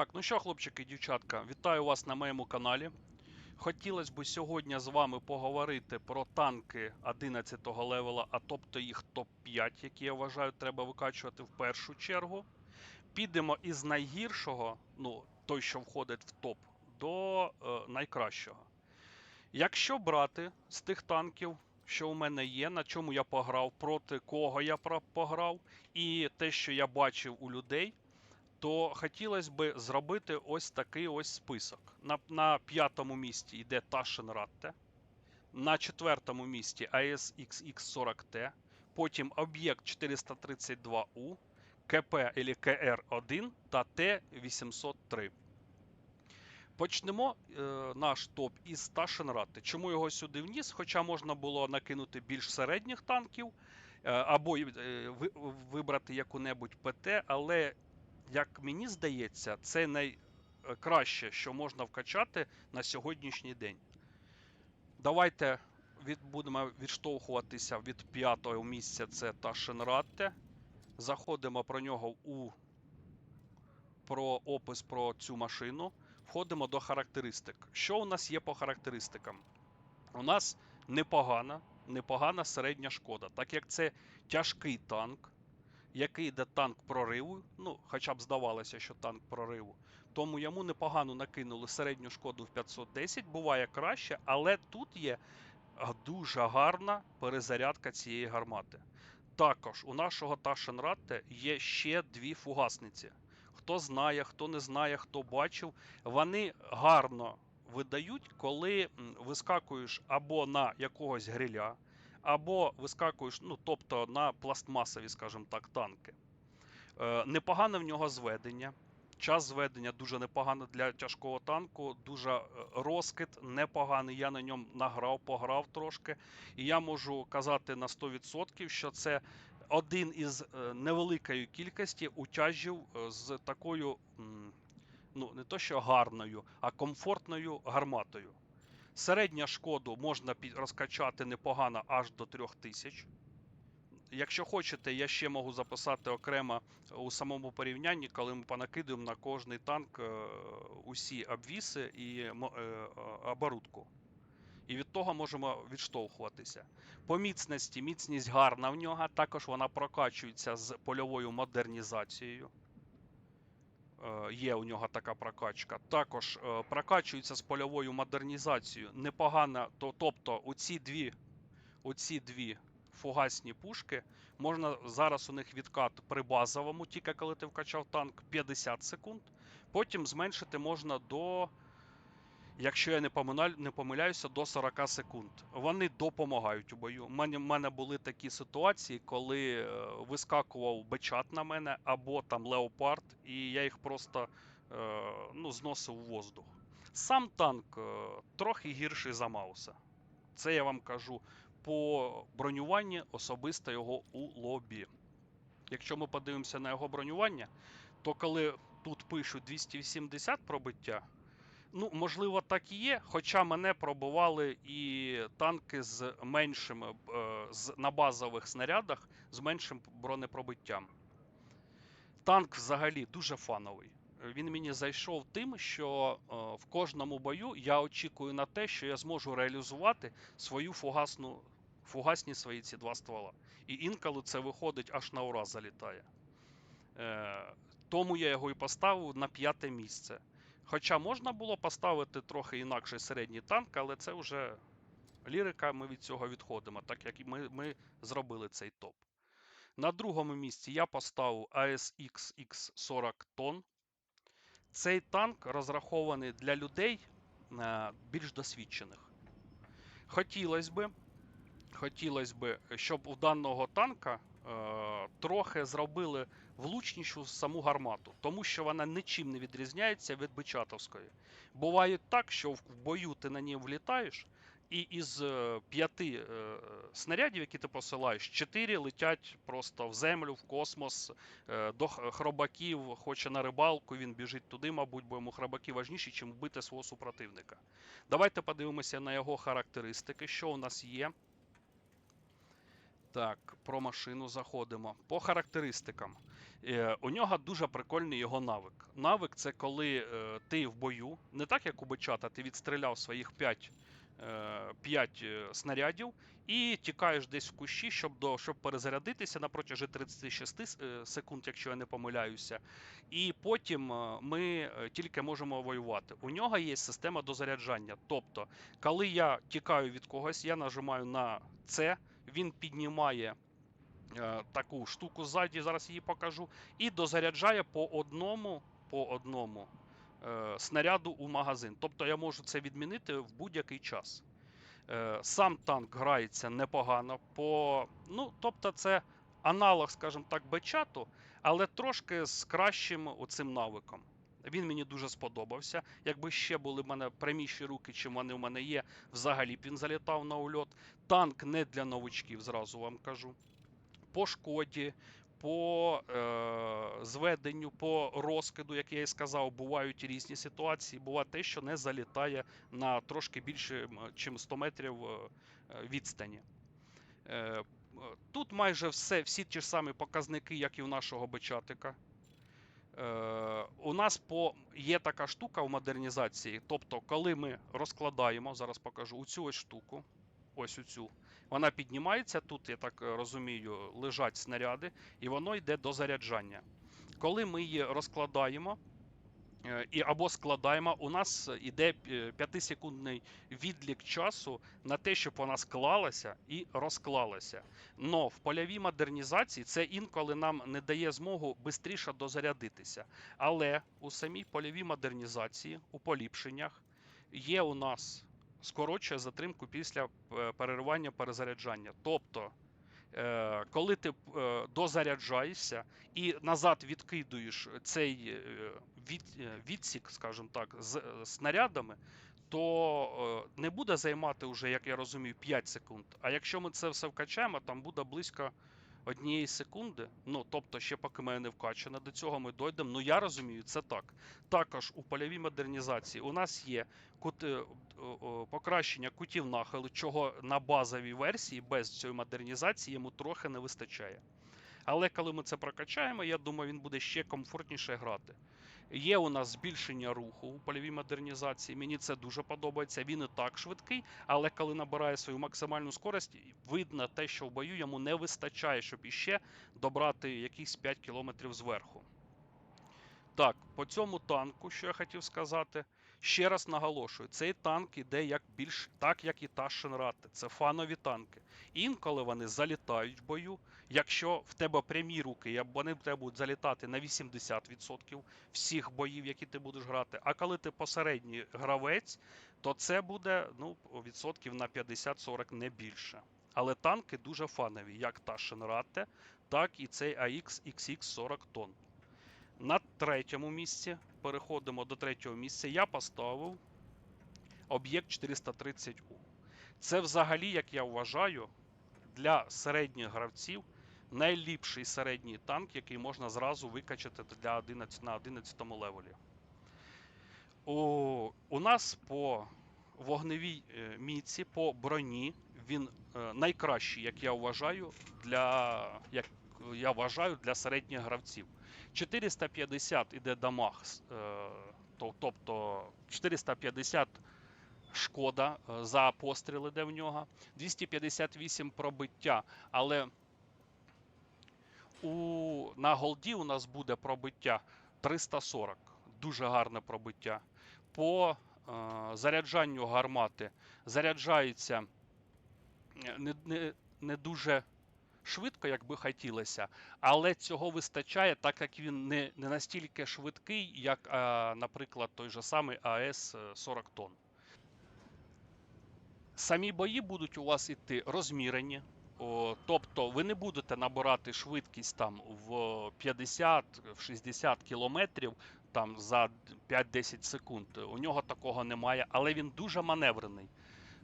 Так, ну що, хлопчики і дівчатка, вітаю вас на моєму каналі. Хотілося б сьогодні з вами поговорити про танки 11 левела, а тобто їх топ-5, які я вважаю, треба викачувати в першу чергу. Підемо із найгіршого, ну, той, що входить в топ, до е, найкращого. Якщо брати з тих танків, що у мене є, на чому я пограв, проти кого я пограв, і те, що я бачив у людей, то хотілося б зробити ось такий ось список. На, на п'ятому місці йде Taschen Ratte, на четвертому місці ASXX40T, потім об'єкт 432U, КП или КР1 та Т803. Почнемо е, наш топ із Ratte. Чому його сюди вніс? Хоча можна було накинути більш середніх танків, е, або е, вибрати яку-небудь ПТ, але як мені здається, це найкраще, що можна вкачати на сьогоднішній день. Давайте від, будемо відштовхуватися від п'ятого місця. Це Ташенратте. Заходимо про нього у про опис про цю машину. Входимо до характеристик. Що у нас є по характеристикам? У нас непогана, непогана середня шкода, так як це тяжкий танк, який йде танк прориву, ну, хоча б здавалося, що танк прориву, тому йому непогано накинули середню шкоду в 510, буває краще, але тут є дуже гарна перезарядка цієї гармати. Також у нашого Ташенратте є ще дві фугасниці. Хто знає, хто не знає, хто бачив, вони гарно видають, коли вискакуєш або на якогось гриля, або вискакуєш, ну тобто на пластмасові, скажімо так, танки. Е, непогане в нього зведення. Час зведення дуже непогано для тяжкого танку, дуже е, розкид непоганий. Я на ньому награв, пограв трошки. І я можу казати на 100%, що це один із е, невеликої кількості утяжів е, з такою, ну не то що гарною, а комфортною гарматою. Середня шкоду можна розкачати непогано аж до 3000. Якщо хочете, я ще можу записати окремо у самому порівнянні, коли ми понакидуємо на кожний танк е, усі обвіси і е, оборудку. І від того можемо відштовхуватися. По міцності, міцність гарна в нього, також вона прокачується з польовою модернізацією. Е, Є у нього така прокачка. Також е, прокачується з польовою модернізацією. Непогано, то, тобто оці дві, оці дві фугасні пушки, можна зараз у них відкат при базовому, тільки коли ти вкачав танк 50 секунд. Потім зменшити можна до, якщо я не, помиляю, не помиляюся, до 40 секунд. Вони допомагають у бою. У мене, мене були такі ситуації, коли е, вискакував бечат на мене або там леопард, і я їх просто е, ну, зносив у воздух. Сам танк е, трохи гірший за Мауса. Це я вам кажу по бронюванні особисто його у лобі. Якщо ми подивимося на його бронювання, то коли тут пишуть 280 пробиття, ну, можливо, так і є, хоча мене пробивали і танки з меншим е, з, на базових снарядах з меншим бронепробиттям. Танк взагалі дуже фановий. Він мені зайшов тим, що е, в кожному бою я очікую на те, що я зможу реалізувати свою фугасну, фугасні свої ці два ствола. І інколи це виходить аж на ура залітає. Е, тому я його і поставив на п'яте місце. Хоча можна було поставити трохи інакший середній танк, але це вже лірика, ми від цього відходимо, так як ми, ми зробили цей топ. На другому місці я поставив ASX X40 тонн. Цей танк розрахований для людей е, більш досвідчених. Хотілося би, хотілось би, щоб у даного танка трохи зробили влучнішу саму гармату, тому що вона нічим не відрізняється від бичатовської. Буває так, що в бою ти на ній влітаєш, і із е, п'яти е, снарядів, які ти посилаєш, чотири летять просто в землю, в космос, е, до хробаків, хоче на рибалку, він біжить туди, мабуть, бо йому хробаки важніші, чим вбити свого супротивника. Давайте подивимося на його характеристики, що у нас є. Так, про машину заходимо. По характеристикам. Е, у нього дуже прикольний його навик. Навик це коли е, ти в бою, не так як у бичата, ти відстріляв своїх 5, е, 5 снарядів і тікаєш десь в кущі, щоб, до, щоб перезарядитися на протязі 36 е, секунд, якщо я не помиляюся. І потім е, ми е, тільки можемо воювати. У нього є система дозаряджання. Тобто, коли я тікаю від когось, я нажимаю на це, він піднімає е, таку штуку ззаді, зараз її покажу, і дозаряджає по одному, по одному е, снаряду у магазин. Тобто я можу це відмінити в будь-який час. Е, сам танк грається непогано, по, ну, тобто це аналог, скажімо так, бечату, але трошки з кращим оцим навиком. Він мені дуже сподобався. Якби ще були в мене пряміші руки, чим вони в мене є, взагалі б він залітав на ульот. Танк не для новичків, зразу вам кажу. По шкоді, по е, зведенню, по розкиду, як я і сказав, бувають різні ситуації. Буває те, що не залітає на трошки більше, ніж 100 метрів е, відстані. Е, Тут майже все, всі ті ж самі показники, як і у нашого бичатика. Е, у нас по, є така штука в модернізації. Тобто, коли ми розкладаємо, зараз покажу у цю ось штуку, ось у цю, вона піднімається. Тут, я так е, розумію, лежать снаряди, і воно йде до заряджання. Коли ми її розкладаємо і або складаємо, у нас іде 5-секундний відлік часу на те, щоб вона склалася і розклалася. Но в польовій модернізації це інколи нам не дає змогу швидше дозарядитися. Але у самій польовій модернізації, у поліпшеннях, є у нас скорочує затримку після е, переривання перезаряджання. Тобто, е, коли ти е, дозаряджаєшся і назад відкидуєш цей е, від, е, відсік, скажімо так, з е, снарядами, то е, не буде займати вже, як я розумію, 5 секунд. А якщо ми це все вкачаємо, там буде близько однієї секунди. Ну, тобто, ще поки мене не вкачено, до цього ми дойдемо. Ну я розумію, це так. Також у польовій модернізації у нас є кут, е, покращення кутів нахилу, чого на базовій версії без цієї модернізації йому трохи не вистачає. Але коли ми це прокачаємо, я думаю, він буде ще комфортніше грати. Є у нас збільшення руху у польовій модернізації. Мені це дуже подобається. Він і так швидкий, але коли набирає свою максимальну скорость, видно те, що в бою йому не вистачає, щоб іще добрати якісь 5 кілометрів зверху. Так, по цьому танку, що я хотів сказати, ще раз наголошую, цей танк іде як більш так, як і та Шенрати. Це фанові танки. Інколи вони залітають в бою. Якщо в тебе прямі руки, вони в тебе будуть залітати на 80% всіх боїв, які ти будеш грати. А коли ти посередній гравець, то це буде ну, відсотків на 50-40 не більше. Але танки дуже фанові, як та Шенрате, так і цей AX XX 40 тонн. На третьому місці переходимо до третього місця. Я поставив об'єкт 430У. Це взагалі, як я вважаю, для середніх гравців найліпший середній танк, який можна зразу викачати для 11, на 11 левелі. У, у нас по вогневій е, міці, по броні, він е, найкращий, як я вважаю, для, як я вважаю, для середніх гравців. 450 іде дамаг, е, тобто 450 шкода е, за постріл іде в нього, 258 пробиття, але у, на голді у нас буде пробиття 340. Дуже гарне пробиття. По е, заряджанню гармати заряджається е, не, не, не дуже швидко, як би хотілося, але цього вистачає, так як він не, не настільки швидкий, як, е, наприклад, той же самий АС 40 тонн. Самі бої будуть у вас іти розмірені. Тобто ви не будете набирати швидкість там в 50-60 кілометрів там за 5-10 секунд. У нього такого немає, але він дуже маневрений.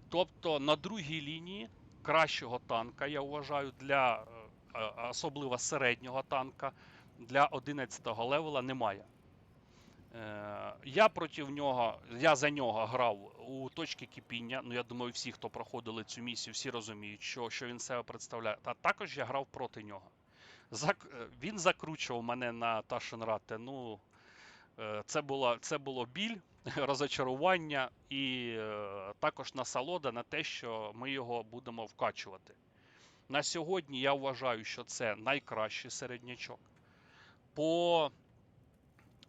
Тобто на другій лінії кращого танка, я вважаю, для е, е, особливо середнього танка для 11-го левела немає. Е, Я проти нього, я за нього грав у точки кипіння. Ну, я думаю, всі, хто проходили цю місію, всі розуміють, що, що він себе представляє. А також я грав проти нього. Зак... Він закручував мене на Ташенрате. Ну, це було, це було біль, розочарування і е, також насолода на те, що ми його будемо вкачувати. На сьогодні я вважаю, що це найкращий середнячок. По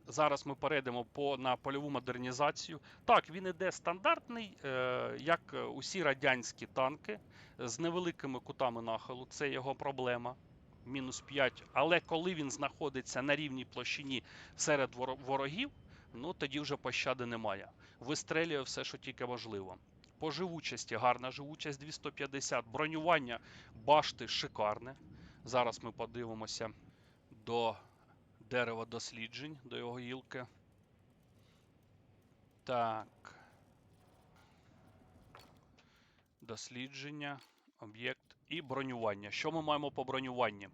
Зараз ми перейдемо по, на польову модернізацію. Так, він іде стандартний, е, як е, усі радянські танки з невеликими кутами нахилу. Це його проблема. Мінус 5. Але коли він знаходиться на рівній площині серед ворогів, ну тоді вже пощади немає. Вистрелює все, що тільки можливо. По живучості, гарна живучість 250. Бронювання башти шикарне. Зараз ми подивимося до дерева досліджень, до його гілки. Так. Дослідження, об'єкт і бронювання. Що ми маємо по бронюванні?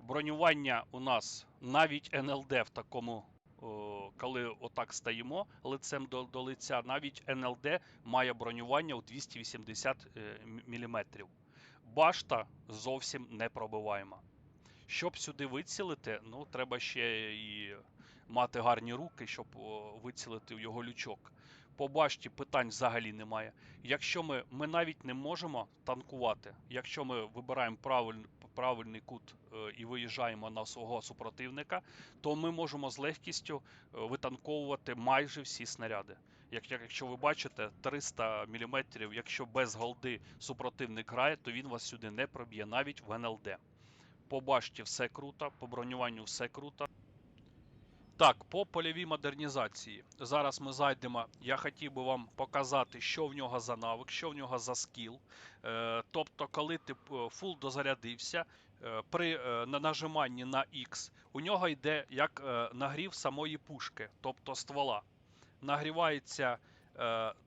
Бронювання у нас навіть НЛД в такому, коли отак стоїмо лицем до, до лиця, навіть НЛД має бронювання у 280 мм. Башта зовсім не пробиваема. Щоб сюди вицілити, ну треба ще і мати гарні руки, щоб вицілити його лючок. По башті питань взагалі немає. Якщо ми, ми навіть не можемо танкувати, якщо ми вибираємо правиль, правильний кут е, і виїжджаємо на свого супротивника, то ми можемо з легкістю е, витанковувати майже всі снаряди. Як, як, якщо ви бачите, 300 мм, якщо без голди супротивник грає, то він вас сюди не проб'є, навіть в НЛД. По башті все круто, по бронюванню все круто. Так, по польовій модернізації. Зараз ми зайдемо. Я хотів би вам показати, що в нього за навик, що в нього за скіл. Е, тобто, коли ти е, фул дозарядився, е, при нажиманні на X, у нього йде як нагрів самої пушки, тобто ствола. Нагрівається,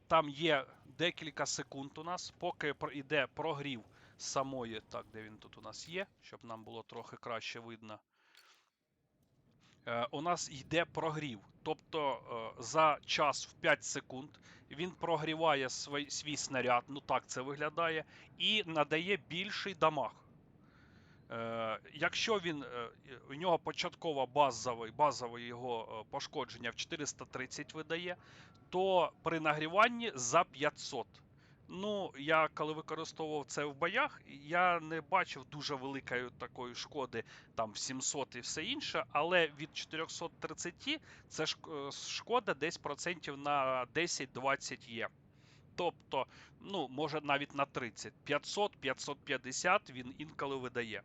там є декілька секунд у нас, поки йде прогрів самої, так, де він тут у нас є, щоб нам було трохи краще видно. Е, у нас йде прогрів. Тобто е, за час в 5 секунд він прогріває свій, свій снаряд, ну так це виглядає, і надає більший дамаг. Е, якщо він, у нього початково базове, базове його пошкодження в 430 видає, то при нагріванні за 500. Ну, я коли використовував це в боях, я не бачив дуже великої такої шкоди, там 700 і все інше, але від 430 це е, шкода десь процентів на 10-20 є. Тобто, ну, може навіть на 30. 500-550 він інколи видає.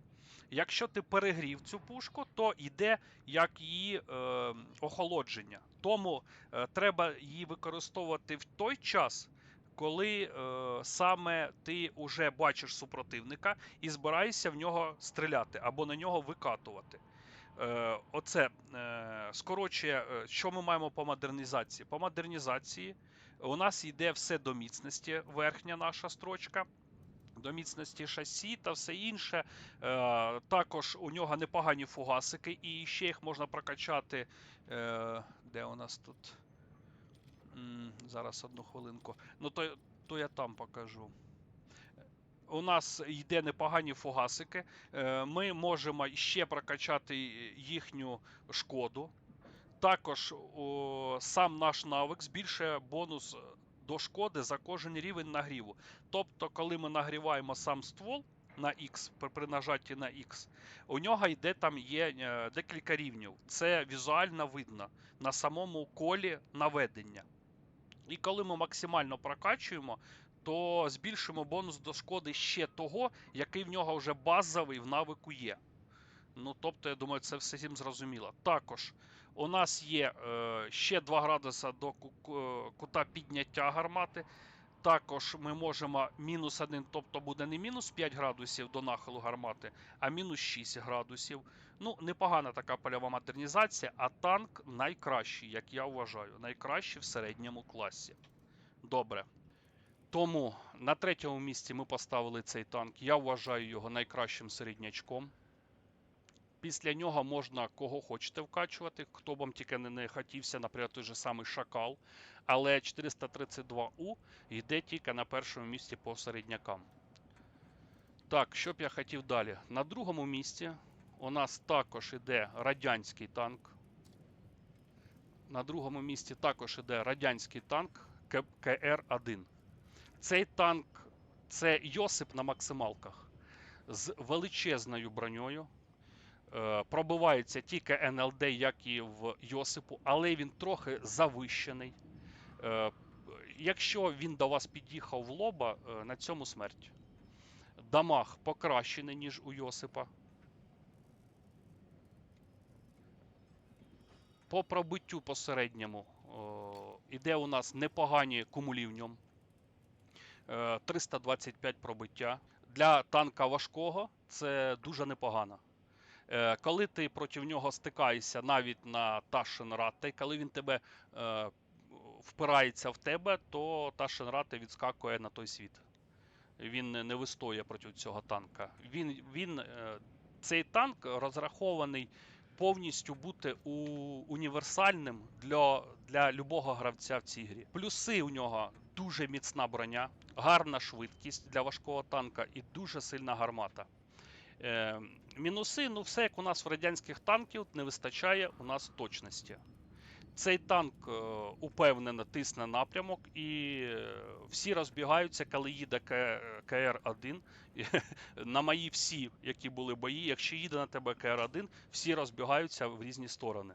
Якщо ти перегрів цю пушку, то йде як її е, охолодження. Тому е, треба її використовувати в той час, коли е, саме ти вже бачиш супротивника і збираєшся в нього стріляти або на нього викатувати. Е, оце е, скорочує, е, що ми маємо по модернізації. По модернізації у нас йде все до міцності, верхня наша строчка. До міцності шасі та все інше. Е, також у нього непогані фугасики, і ще їх можна прокачати. Е, де у нас тут? Зараз одну хвилинку. Ну, то, то я там покажу. У нас йде непогані фугасики. Е, Ми можемо ще прокачати їхню шкоду. Також о, сам наш навик збільшує бонус до шкоди за кожен рівень нагріву. Тобто, коли ми нагріваємо сам ствол на X, при, при нажатті на X, у нього йде там є е, декілька рівнів. Це візуально видно на самому колі наведення. І коли ми максимально прокачуємо, то збільшуємо бонус до шкоди ще того, який в нього вже базовий в навику є. Ну, тобто, я думаю, це все всім зрозуміло. Також у нас є е, ще 2 градуса до ку- кута підняття гармати. Також ми можемо мінус 1, тобто буде не мінус 5 градусів до нахилу гармати, а мінус 6 градусів. Ну, непогана така польова модернізація, а танк найкращий, як я вважаю, найкращий в середньому класі. Добре. Тому на третьому місці ми поставили цей танк. Я вважаю його найкращим середнячком. Після нього можна кого хочете вкачувати, хто б вам тільки не, хотівся, наприклад, той же самий шакал. Але 432У йде тільки на першому місці по середнякам. Так, що б я хотів далі? На другому місці у нас також іде радянський танк. На другому місці також іде радянський танк КР-1. Цей танк це Йосип на максималках з величезною броньою. Е, Пробивається тільки НЛД, як і в Йосипу, але він трохи завищений. Е, Якщо він до вас під'їхав в лоба, е, на цьому смерть. Дамаг покращений, ніж у Йосипа. По пробиттю посередньому іде у нас непогані кумулі в ньому. Е, 325 пробиття. Для танка важкого це дуже непогано. Е, Коли ти проти нього стикаєшся навіть на Ташенрате, коли він тебе е, впирається в тебе, то Ташенрате відскакує на той світ. Він не вистоює проти цього танка. Він, він, цей танк розрахований повністю бути у, універсальним для, для любого гравця в цій грі. Плюси у нього дуже міцна броня, гарна швидкість для важкого танка і дуже сильна гармата. Е, мінуси, ну все як у нас в радянських танків, не вистачає у нас точності. Цей танк е, упевнено тисне напрямок, і е, всі розбігаються, коли їде КР-1. На мої всі, які були бої, якщо їде на тебе КР-1, всі розбігаються в різні сторони.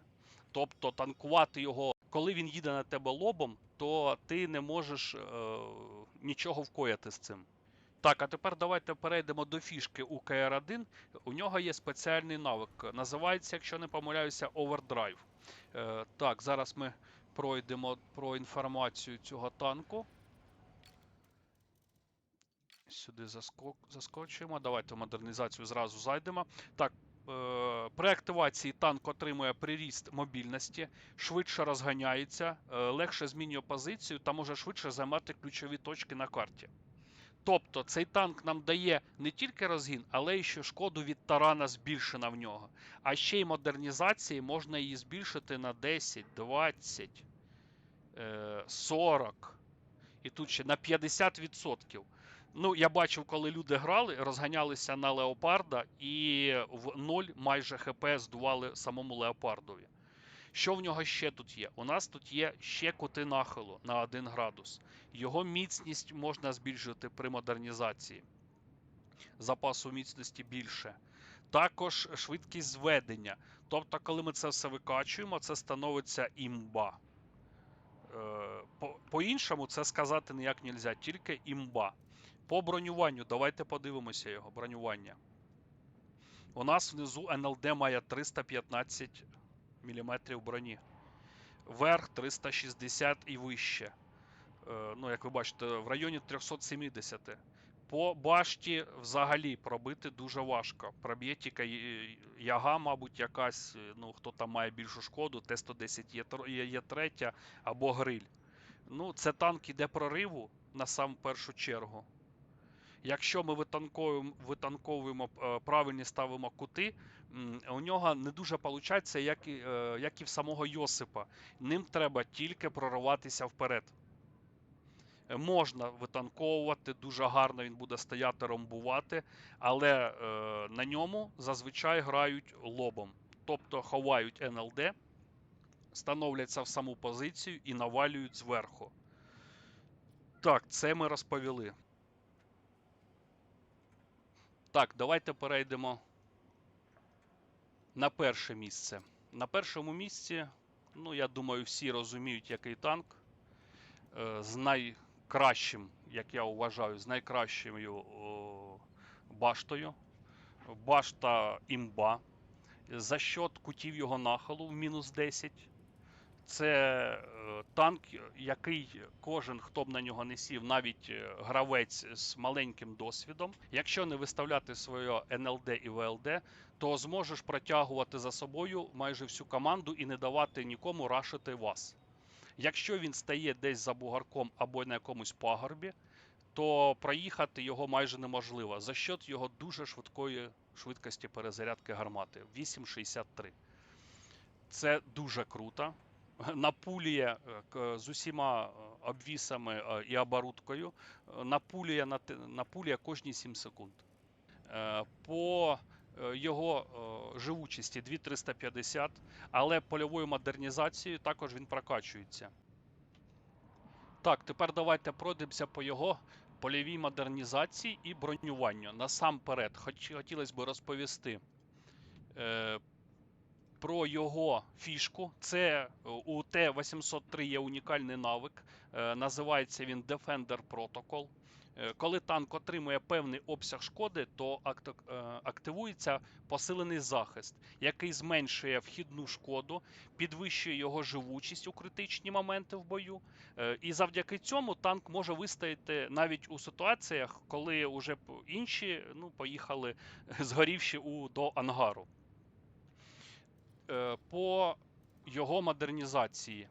Тобто танкувати його, коли він їде на тебе лобом, то ти не можеш е, нічого вкояти з цим. Так, а тепер давайте перейдемо до фішки у КР-1. У нього є спеціальний навик. Називається, якщо не помиляюся, Overdrive. Е, так, зараз ми пройдемо про інформацію цього танку. Сюди заскок, заскочимо. Давайте в модернізацію зразу зайдемо. Так, е, при активації танк отримує приріст мобільності, швидше розганяється, е, легше змінює позицію та може швидше займати ключові точки на карті. Тобто цей танк нам дає не тільки розгін, але й ще шкоду від тарана збільшена в нього. А ще й модернізації можна її збільшити на 10, 20, е, 40 і тут ще на 50%. Ну, я бачив, коли люди грали, розганялися на леопарда і в 0 майже ХП здували самому леопардові. Що в нього ще тут є? У нас тут є ще кути нахилу на 1 градус. Його міцність можна збільшити при модернізації. Запасу міцності більше. Також швидкість зведення. Тобто, коли ми це все викачуємо, це становиться імба. Е, по- По-іншому це сказати ніяк не можна, тільки імба. По бронюванню, давайте подивимося його бронювання. У нас внизу НЛД має 315 мм броні. Верх 360 і вище. Е, Ну, як ви бачите, в районі 370. По башті взагалі пробити дуже важко. Проб'є тільки яга, мабуть, якась, е, ну, хто там має більшу шкоду, Т-110 є, тр- є, є третя або гриль. Ну, це танк іде прориву на сам першу чергу. Якщо ми витанковуємо, витанковуємо е, правильні ставимо кути, у нього не дуже виходить, як е, як і в самого Йосипа. Ним треба тільки прориватися вперед. Е, Можна витанковувати, дуже гарно він буде стояти, ромбувати, але на ньому зазвичай грають лобом. Тобто ховають НЛД, становляться в саму позицію і навалюють зверху. Так, це ми розповіли. Так, давайте перейдемо на перше місце. На першому місці, ну, я думаю, всі розуміють, який танк. Е, з найкращим, як я вважаю, з найкращою баштою. Башта імба. За счет кутів його нахилу в мінус 10. Це е, танк, який кожен, хто б на нього не сів, навіть е, гравець з маленьким досвідом, якщо не виставляти своє НЛД і ВЛД, то зможеш протягувати за собою майже всю команду і не давати нікому рашити вас. Якщо він стає десь за бугарком або на якомусь пагорбі, то проїхати його майже неможливо за счет його дуже швидкої швидкості перезарядки гармати 8,63. Це дуже круто. Напулює е, к- з усіма е, обвісами е, і оборудкою. е, Напулює, на, те- напулює кожні 7 секунд. Е, По е, його е, живучості 2350, але польовою модернізацією також він прокачується. Так, тепер давайте пройдемося по його польовій модернізації і бронюванню. Насамперед, хоч, хотілося б розповісти е, про його фішку. Це е, у Т-803 є унікальний навик. Е, називається він Defender Protocol. Е, Коли танк отримує певний обсяг шкоди, то активується посилений захист, який зменшує вхідну шкоду, підвищує його живучість у критичні моменти в бою. І завдяки цьому танк може вистояти навіть у ситуаціях, коли вже інші ну, поїхали згорівши у, до ангару. Е, По його модернізації.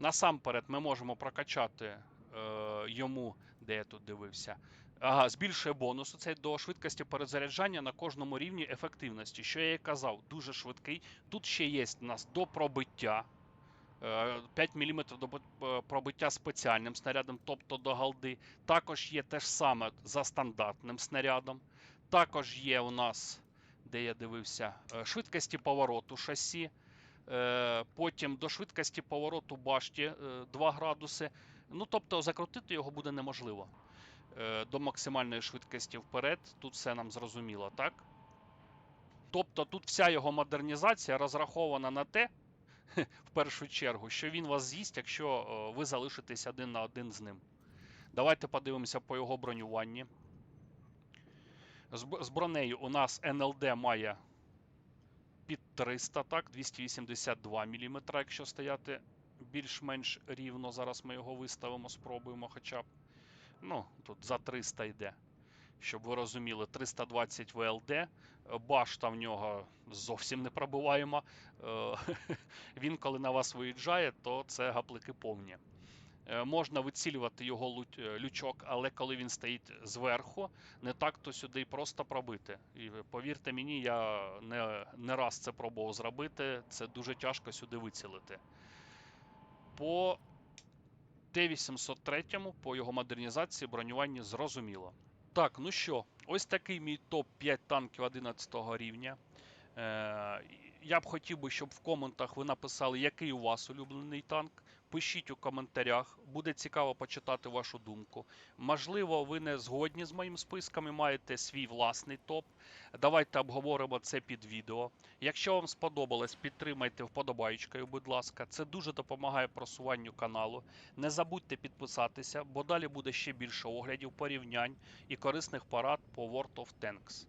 Насамперед, ми можемо прокачати е, йому, де я тут дивився. Ага, збільшує бонус це до швидкості перезаряджання на кожному рівні ефективності. Що я і казав, дуже швидкий. Тут ще є у нас до пробиття. е, 5 мм до е, пробиття спеціальним снарядом, тобто до галди. Також є те ж саме за стандартним снарядом. Також є у нас, де я дивився, е, швидкості повороту шасі. Е, Потім до швидкості повороту башті е, 2 градуси. Ну, тобто закрутити його буде неможливо. Е, До максимальної швидкості вперед. Тут все нам зрозуміло, так? Тобто тут вся його модернізація розрахована на те, в першу чергу, що він вас з'їсть, якщо е, ви залишитесь один на один з ним. Давайте подивимося по його бронюванні. З, бронею у нас НЛД має під 300, так, 282 мм, якщо стояти більш-менш рівно. Зараз ми його виставимо, спробуємо хоча б. Ну, тут за 300 йде. Щоб ви розуміли, 320 ВЛД. Башта в нього зовсім не пробиваємо. Е, Він, коли на вас виїжджає, то це гаплики повні. Е, Можна вицілювати його е, лючок, але коли він стоїть зверху, не так то сюди просто пробити. І повірте мені, я не, не раз це пробував зробити. Це дуже тяжко сюди вицілити. По Т-803, по його модернізації, бронюванні зрозуміло. Так, ну що, ось такий мій топ-5 танків 11 рівня. Е, я б хотів би, щоб в коментах ви написали, який у вас улюблений танк. Пишіть у коментарях, буде цікаво почитати вашу думку. Можливо, ви не згодні з моїм списком і маєте свій власний топ. Давайте обговоримо це під відео. Якщо вам сподобалось, підтримайте вподобайкою, будь ласка. Це дуже допомагає просуванню каналу. Не забудьте підписатися, бо далі буде ще більше оглядів, порівнянь і корисних порад по World of Tanks.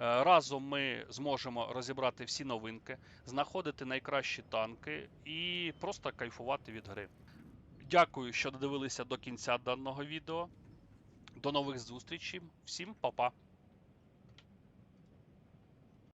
Е, Разом ми зможемо розібрати всі новинки, знаходити найкращі танки і просто кайфувати від гри. Дякую, що додивилися до кінця даного відео. До нових зустрічей. Всім па-па!